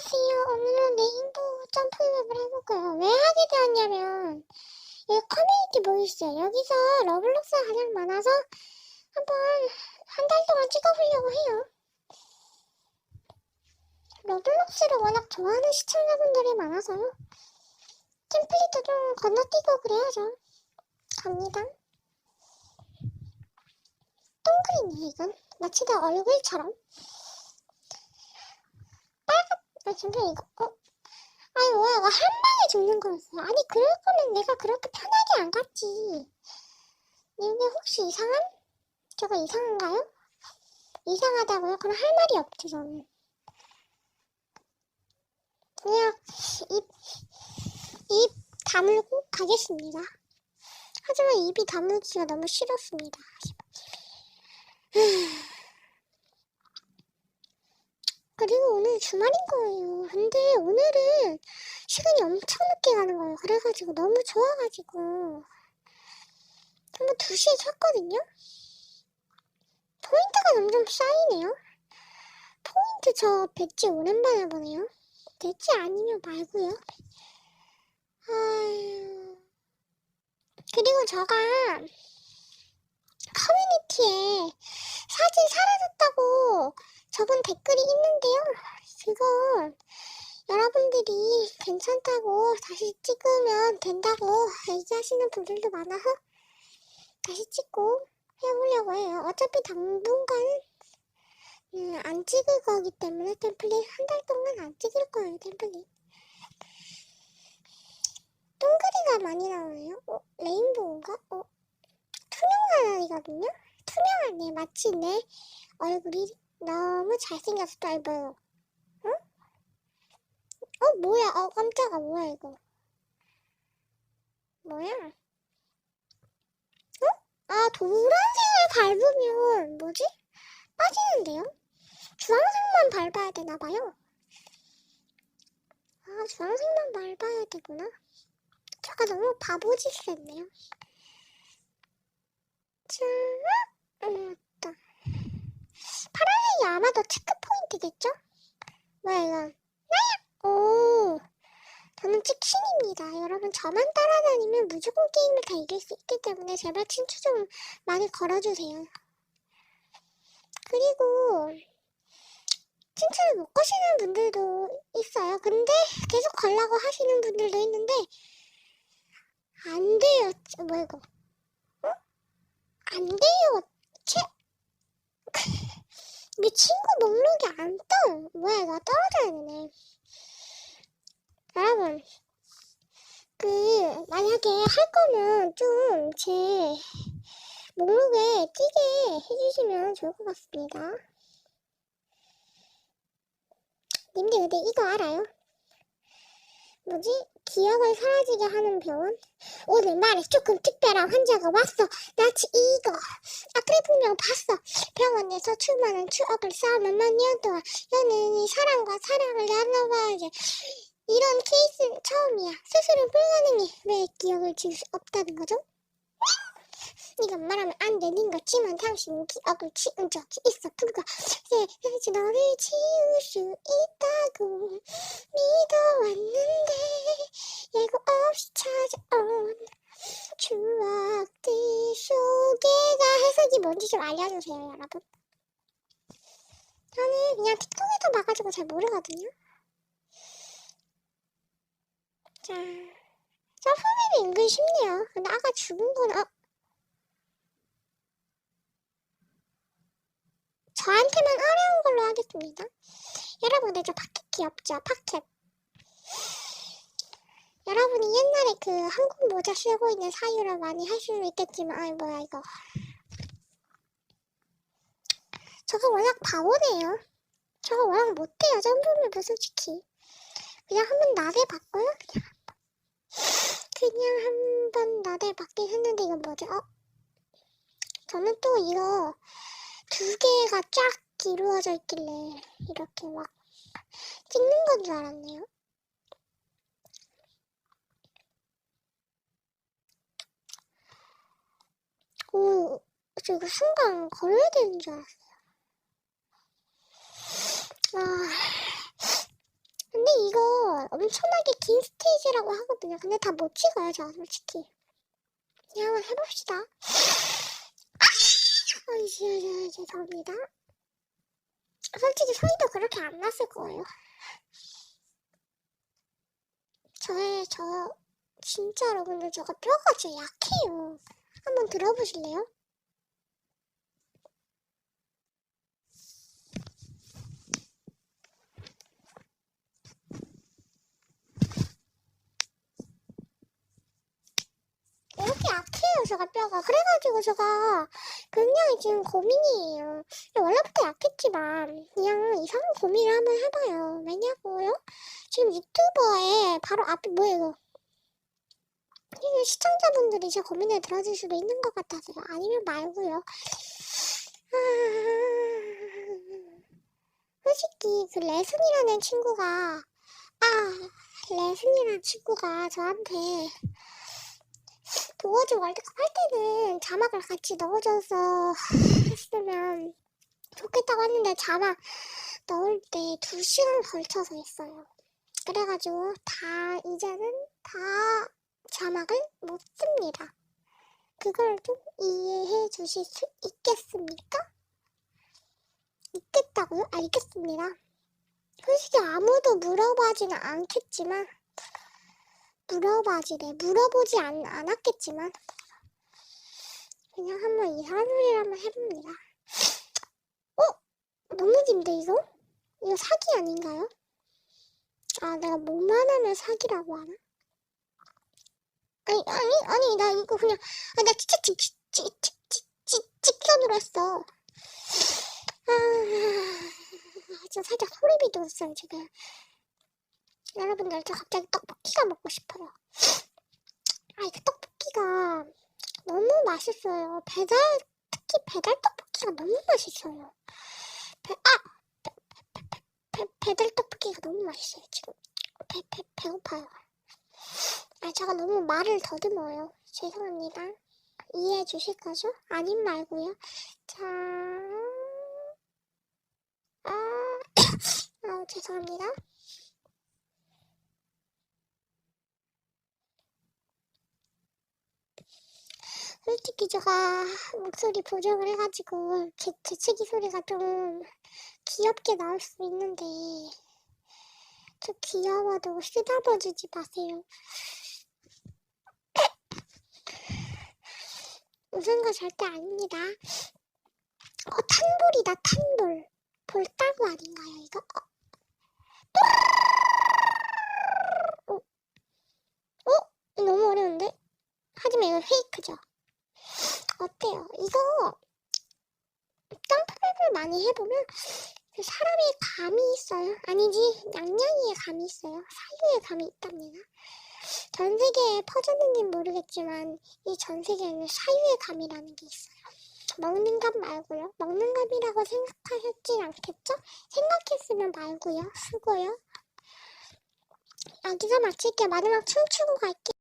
안녕하세요. 오늘은 레인보우 점프맵을 해볼거예요. 왜 하게 되었냐면 여기 커뮤니티 뭐 있어요. 여기서 러블록스가 가장 많아서 한번 한 달 동안 찍어보려고 해요. 러블록스를 워낙 좋아하는 시청자분들이 많아서요. 템플릿도 좀 건너뛰고 그래야죠. 갑니다. 동그리네 이건. 마치 내 얼굴처럼. 아, 잠깐 이거, 어? 아니, 뭐야, 이거 한 방에 죽는 거였어요. 아니, 그럴 거면 내가 그렇게 편하게 안 갔지. 이게 혹시 이상한? 저거 이상한가요? 이상하다고요? 그럼 할 말이 없죠, 저는. 그냥, 입, 입 다물고 가겠습니다. 하지만 입이 다물기가 너무 싫었습니다. 그리고 오늘 주말인 거예요. 근데 오늘은 시간이 엄청 늦게 가는 거예요. 그래가지고 너무 좋아가지고 한번 2시에 잤거든요. 포인트가 점점 쌓이네요. 포인트 저 배지 오랜만에 보네요. 배지 아니면 말고요. 그리고 저가 커뮤니티에 사진 사라졌다고 저번 댓글이 있는데요. 그건 여러분들이 괜찮다고 다시 찍으면 된다고 얘기하시는 분들도 많아서 다시 찍고 해보려고 해요. 어차피 당분간은 음, 안 찍을 거기 때문에 템플릿 한 달 동안 안 찍을 거예요. 템플릿. 동그리가 많이 나오네요. 어, 레인보우인가? 어, 투명하이거든요? 투명하네. 마치 내 얼굴이 너무 잘생겨서 짧아요. 응? 어, 뭐야? 어, 깜짝아. 뭐야, 이거? 뭐야? 어? 아, 노란색을 밟으면, 뭐지? 빠지는데요? 주황색만 밟아야 되나봐요. 아, 주황색만 밟아야 되구나. 제가 너무 바보짓을 했네요. 자, 음, 맞다. 파란색이 아마도 체크 포인트겠죠? 뭐야 이거. 나야! 오! 저는 찍신입니다. 여러분 저만 따라다니면 무조건 게임을 다 이길 수 있기 때문에 제발 친추 좀 많이 걸어주세요. 그리고 친추를 못 거시는 분들도 있어요. 근데 계속 걸라고 하시는 분들도 있는데 안 돼요. 이거? 어? 안 돼요. 채 내 친구 목록이 안 떠. 뭐야, 이거 떨어져야 되네. 여러분, 그, 만약에 할 거면 좀 제 목록에 띄게 해주시면 좋을 것 같습니다. 님들 근데 이거 알아요? 뭐지? 기억을 사라지게 하는 병원? 오늘 말에 조금 특별한 환자가 왔어. 나치 이거. 아크리풍병 봤어. 병원에서 출마한 추억을 쌓으면 몇 년 동안 연인이 사랑과 사랑을 나눠봐야지. 이런 케이스는 처음이야. 스스로 불가능해. 왜 기억을 지울 수 없다는 거죠? 이건 말하면 안 되는 거지만 당신은 기억을 지운 적이 있어. 그거 새 너를 지울 수 있다고 알려주세요, 여러분. 저는 그냥 틱톡에서 봐가지고 잘 모르거든요. 자, 점프맵이 은근 쉽네요. 근데 아까 죽은 건, 어, 저한테만 어려운 걸로 하겠습니다. 여러분들 저 파켓 귀엽죠? 파켓. 여러분이 옛날에 그 한국 모자 쓰고 있는 사유를 많이 할 수는 있겠지만 아이 뭐야 이거 저거 워낙 바보네요 저거 워낙 못해요 점프맵을 솔직히 그냥 한 번 나대봤고요 그냥 그냥 한 번 나대봤긴 했는데 이건 뭐지? 어? 저는 또 이거 두 개가 쫙 이루어져 있길래 이렇게 막 찍는 건 줄 알았네요. 오, 저 이거 순간 걸어야 되는 줄 알았어요. 아, 엄청나게 긴 스테이지라고 하거든요. 근데 다 못 찍어요, 저 솔직히. 그냥 한번 해봅시다. 아, 아, 죄송합니다. 솔직히 소리도 그렇게 안 났을 거예요. 저의 저 진짜로 근데 저가 뼈가 진짜 약해요. 한번 들어보실래요? 이렇게 약해요, 제가 뼈가. 그래가지고 제가 굉장히 지금 고민이에요. 원래부터 약했지만 그냥 이상한 고민을 한번 해봐요. 왜냐고요? 지금 유튜버에 바로 앞에 뭐예요? 이게 시청자분들이 제 고민을 들어줄 수도 있는 것 같아서요. 아니면 말고요. 아... 솔직히 그 레슨이라는 친구가 아 레슨이라는 친구가 저한테 도어즈 월드컵 할 때는 자막을 같이 넣어줘서 했으면 좋겠다고 했는데 자막 넣을 때 두 시간 걸쳐서 했어요. 그래가지고 다 이제는 다 자막을 못 씁니다. 그걸 좀 이해해 주실 수 있겠습니까? 있겠다고요? 알겠습니다. 솔직히 아무도 물어봐지는 않겠지만 물어봐지래. 물어보지 않, 않았겠지만 그냥 한번 이상한 소리를 한번 해봅니다. 어? 넘어진데 이거? 이거 사기 아닌가요? 아 내가 뭐만 하면 사기라고 하나? 아니 아니 아니 나 이거 그냥 아 나 진짜 직 직 직 직 직선으로 했어. 아, 저 살짝 소름이 돋았어요 지금. 여러분들 저 갑자기 떡볶이가 먹고 싶어요. 아 이거 떡볶이가 너무 맛있어요. 배달 특히 배달 떡볶이가 너무 맛있어요. 배, 아 배, 배, 배, 배, 배달 떡볶이가 너무 맛있어요 지금. 배, 배, 배고파요. 아 제가 너무 말을 더듬어요. 죄송합니다. 이해해 주실 거죠? 아님 말고요. 자, 아, 아 죄송합니다. 솔직히 제가 목소리 보정을 해가지고 개, 개치기 소리가 좀 귀엽게 나올 수 있는데 저 귀여워도 쓰다봐주지 마세요. 웃은 거 절대 아닙니다. 어, 탄볼이다, 탄볼. 볼따구 아닌가요, 이거? 어. 어? 어? 너무 어려운데? 하지만 이건 페이크죠. 어때요? 이거 점프를 많이 해보면 그 사람의 감이 있어요. 아니지, 양양이의 감이 있어요. 사유의 감이 있답니다. 전 세계에 퍼졌는지 모르겠지만 이 전 세계에는 사유의 감이라는 게 있어요. 먹는 감 말고요. 먹는 감이라고 생각하셨진 않겠죠? 생각했으면 말고요. 수고요. 여기서 마칠게요. 마지막 춤추고 갈게요.